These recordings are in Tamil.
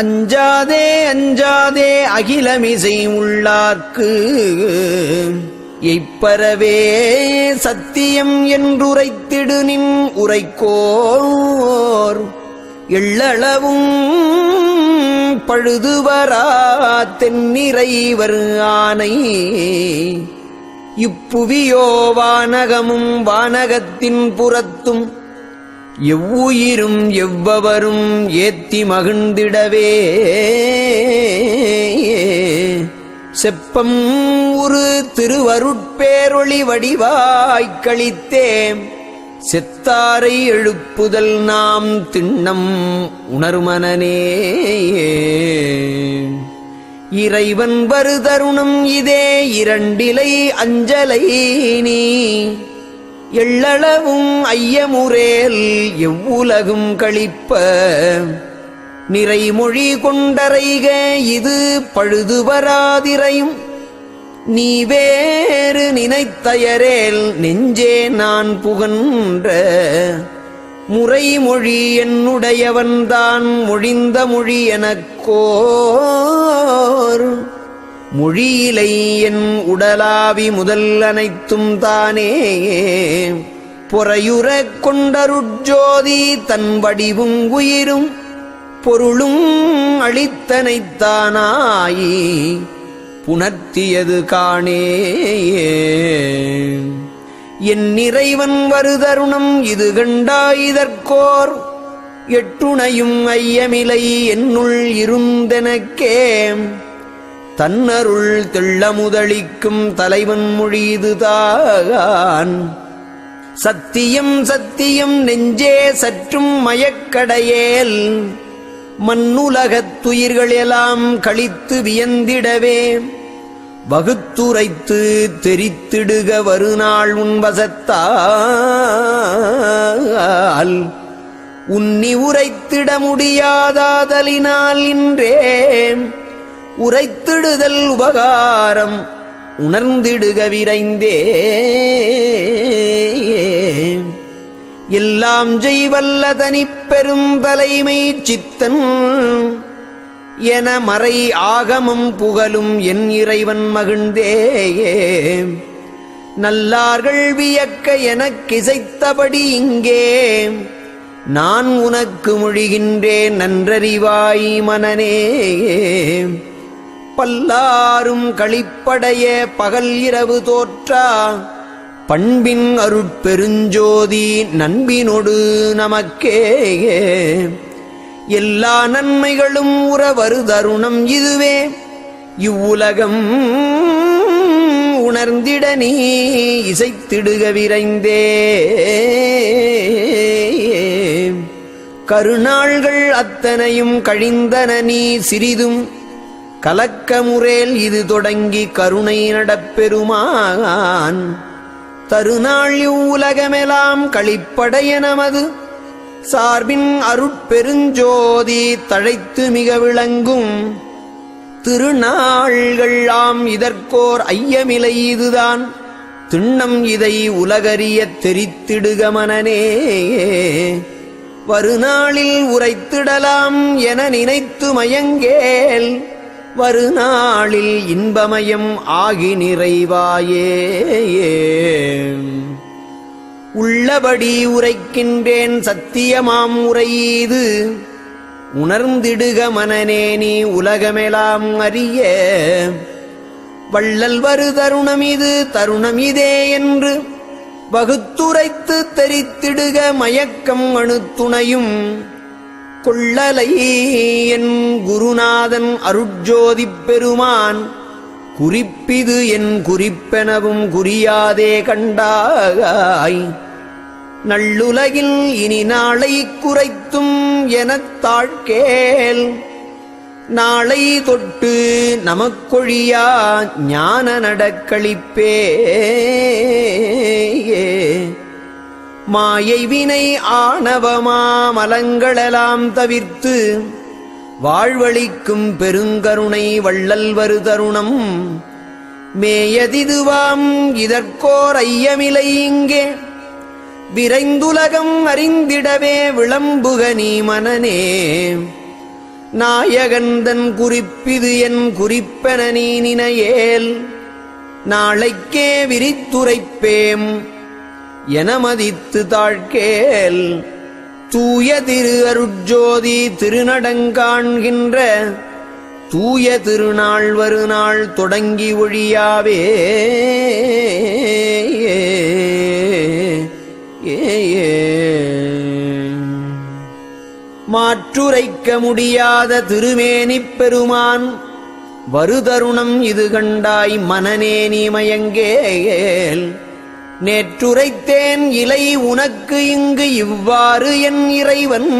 அஞ்சாதே அஞ்சாதே அகிலமிசை உள்ளார்க்கு. எய்ப்பரவே சத்தியம் என்றுரைத்திடு நின் உரைக்கோர். எள்ளளவும் பழுதுவரா தென்னிறைவர் ஆனை. இப்புவியோ வானகமும் வானகத்தின் புறத்தும் எவ்வுயிரும் எவ்வவரும் ஏத்தி மகிழ்ந்திடவே. செப்பம் ஒரு திருவருட்பேரொளி வடிவாய்க் கழித்தேம். செத்தாரை எழுப்புதல் நாம் திண்ணம் உணர்மனே இறைவன் வரு தருணம் இதே இரண்டிலை அஞ்சலை நீ. எள்ளளவும் ஐயமுரேல் எவ்வுலகும் கழிப்ப. நிறைமொழி கொண்டரைக இது பழுது வராதிரையும். நீ வேறு நினைத்தயரேல் நெஞ்சே நான் புகன்ற. முறைமொழி என்னுடையவன்தான் மொழிந்த மொழி எனக்கோர். மொழியிலை என் உடலாவி முதல் அனைத்தும் தானே. பொறையுற கொண்டருட்ஜோதி தன் வடிவும் உயிரும் பொருளும் அளித்தனைத்தானாயி. புணர்த்தியது காணே. என் நிறைவன் வருதருணம் இது கண்டாயிதற்கோர் எட்டுணையும் ஐயமிலை என்னுள் இருந்தெனக்கே. தன்னருள் தெள்ளமுதளிக்கும் தலைவன் மொழிதுதான் சத்தியம் சத்தியம் நெஞ்சே சற்றும் மயக்கடையேல் மண்ணுலகத்துயிர்கள் எல்லாம் கழித்து வியந்திடவே. வகுத்துரைத்து தெரித்திடுக வருநாள் உன் வசத்தால் உன்னி உரைத்திட முடியாதாதலினால் இன்றே. உரைத்திடுதல் உபகாரம். உணர்ந்திடுக விரைந்தே. எல்லாம் செய்வல்ல தனிப்பெரும் தலைமை சித்தன். என மறை ஆகமும் புகழும் என் இறைவன் மகிழ்ந்தேயே நல்லார்கள் வியக்க எனக்கிசைத்தபடி இங்கே. நான் உனக்கு மொழிகின்றேன் நன்றறிவாய் மனநேயே பல்லாரும் களிப்படைய பகல் இரவு தோற்றா. பண்பின் அருட்பெருஞ்சோதி நண்பினொடு நமக்கே எல்லா நன்மைகளும் உறவரு தருணம் இதுவே. இவ்வுலகம் உணர்ந்திட நீ இசைத்திடுக விரைந்தே. கருநாள்கள் அத்தனையும் கழிந்தன நீ சிறிதும். கலக்கமுறேல் இது தொடங்கி கருணை நடப்பெருமான். தருநாள் இவ்வுலகமெலாம் களிப்படைய நமது சார்பின் அருட்பெருஞ்சோதி தழைத்து மிக விளங்கும். திருநாள்கள்லாம் இதற்கோர் ஐயமிலை இதுதான். திண்ணம் இதை உலகறிய தெரித்திடுக மனனே வருநாளில் உரைத்திடலாம் என நினைத்து மயங்கேல். வருநாளில் இன்பமயம் ஆகி நிறைவாயே. உள்ளபடி உரைக்கின்றேன் சத்தியமாம் உரையீது. உணர்ந்திடுக மனநே நீ உலகமெலாம் அறிய. வள்ளல் வரு தருணம் இது தருணம் இதே என்று வகுத்துரைத்து தெரித்திடுக மயக்கம் அணுத்துணையும். கொள்ளலை என் குருநாதன் அருட்ஜோதிப் பெருமான். குறிப்பிது என் குறிப்பெனவும் குறியாதே கண்டாய் நல்லுலகில் இனி நாளை குறைத்தும் எனத் தாழ்கேல் நாளை தொட்டு நமக்கொழியா ஞான நடக்களிப்பே மாயை வினை ஆணவமாமலங்களெல்லாம் தவிர்த்து வாழ்வழிக்கும் பெருங்கருணை வள்ளல் வரு தருணம். மேயதிதுவாம் இதற்கோர் ஐயமிலை இங்கே. விரைந்துலகம் அறிந்திடவே விளம்புக நீ மனநே. நாயகந்தன் குறிப்பிது என் குறிப்பென நீ நினையேல். நாளைக்கே விரித்துரைப்பேம். என மதித்து தாழ்கேல் தூய திரு அருட்ஜோதி திருநடங்காண்கின்ற தூய திருநாள் வருநாள் தொடங்கி ஒழியாவே. ஏ மாற்றுரைக்க முடியாத திருமேனிப் பெருமான் வருதருணம் இது கண்டாய் மனநேனி நீ மயங்கேல். நேற்றுரைத்தேன் இலை உனக்கு இங்கு இவ்வாறு என் இறைவன்.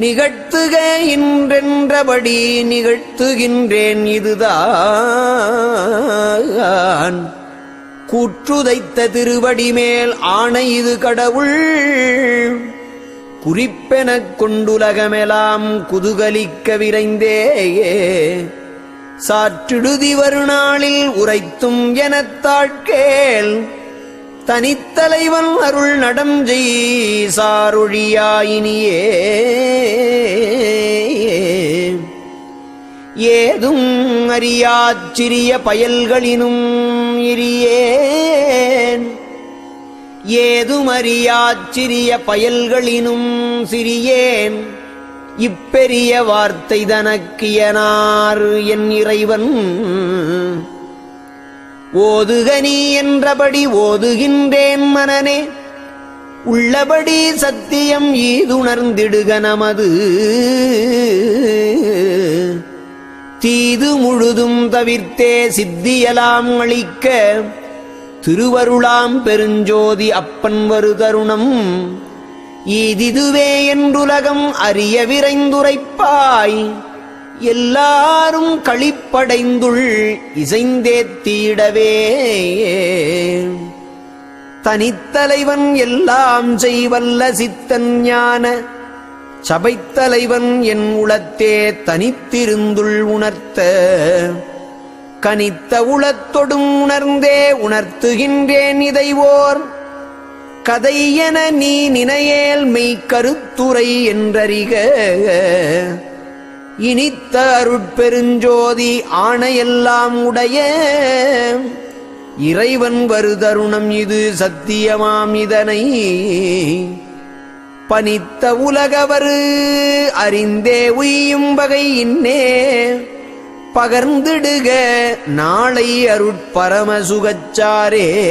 நிகழ்த்துக இன்றென்றபடி நிகழ்த்துகின்றேன் இதுதான். கூற்றுதைத்த திருவடி மேல் ஆணை இது கடவுள். குறிப்பெனக் கொண்டுலகமெலாம் குதுகலிக்க விரைந்தேயே. சாற்றிடுதி வருநாளில் உரைத்தும் எனத் தாழ்கேள். தனித்தலைவன் அருள் நடம் செய் சாரொழியாயினியே ஏதும் அறியாச்சிறிய பயல்களினும் இரியேன். ஏதும் அறியாச்சிறிய பயல்களினும் சிறியேன். இப்பெரிய வார்த்தை தனக்கியனார் என் இறைவன். ஓதுக நீ என்றபடி ஓதுகின்றேன் மனனே. உள்ளபடி சத்தியம் ஈதுணர்ந்திடுக நமது. தீது முழுதும் தவிர்த்தே சித்தியலாம் அளிக்க. திருவருளாம் பெருஞ்சோதி அப்பன் வரு தருணம். ஈதிதுவே என்றுலகம் அறிய விரைந்துரைப்பாய். எல்லாரும் களிப்படைந்துள் இசைந்தேத்திடவே தனித்தலைவன் எல்லாம் செய்வல்ல சித்தன் ஞான. சபைத்தலைவன் என் உளத்தே தனித்திருந்துள் உணர்த்த. கனித்த உளத்தொடும் உணர்ந்தே உணர்த்துகின்றேன் இதை ஓர் கதை என நீ நினையேல் மெய் கருத்துரை என்றறிக. இனித்த அருட்பெருஞ்சோதி ஆணையெல்லாம் உடைய. இறைவன் வருதருணம் இது சத்தியமாம் இதனை. பனித்த உலகவரு அறிந்தே உய்யும் வகை இன்னே. பகர்ந்திடுக நாளை அருட்பரம சுகச்சாரே.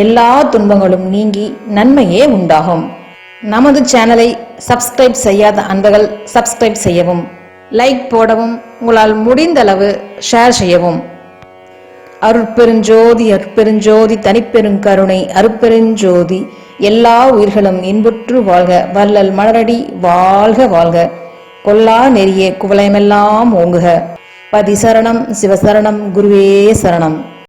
எல்லா துன்பங்களும் நீங்கி நன்மையே உண்டாகும். நமது சேனலை சப்ஸ்கிரைப் செய்யாத அன்பர்கள் சப்ஸ்கிரைப் செய்யவும் லைக் போடவும் உங்களால் முடிந்தளவு ஷேர் செய்யவும். அருட்பெருஞ்சோதி அருட்பெருஞ்சோதி தனிப்பெருங்கருணை அருட்பெருஞ்சோதி எல்லா உயிர்களும் இன்புற்று வாழ்க வள்ளல் மலரடி வாழ்க வாழ்க. கொல்லா நெறிய குவலயமெல்லாம் ஓங்குக. பதிசரணம் சிவசரணம் குருவே சரணம்.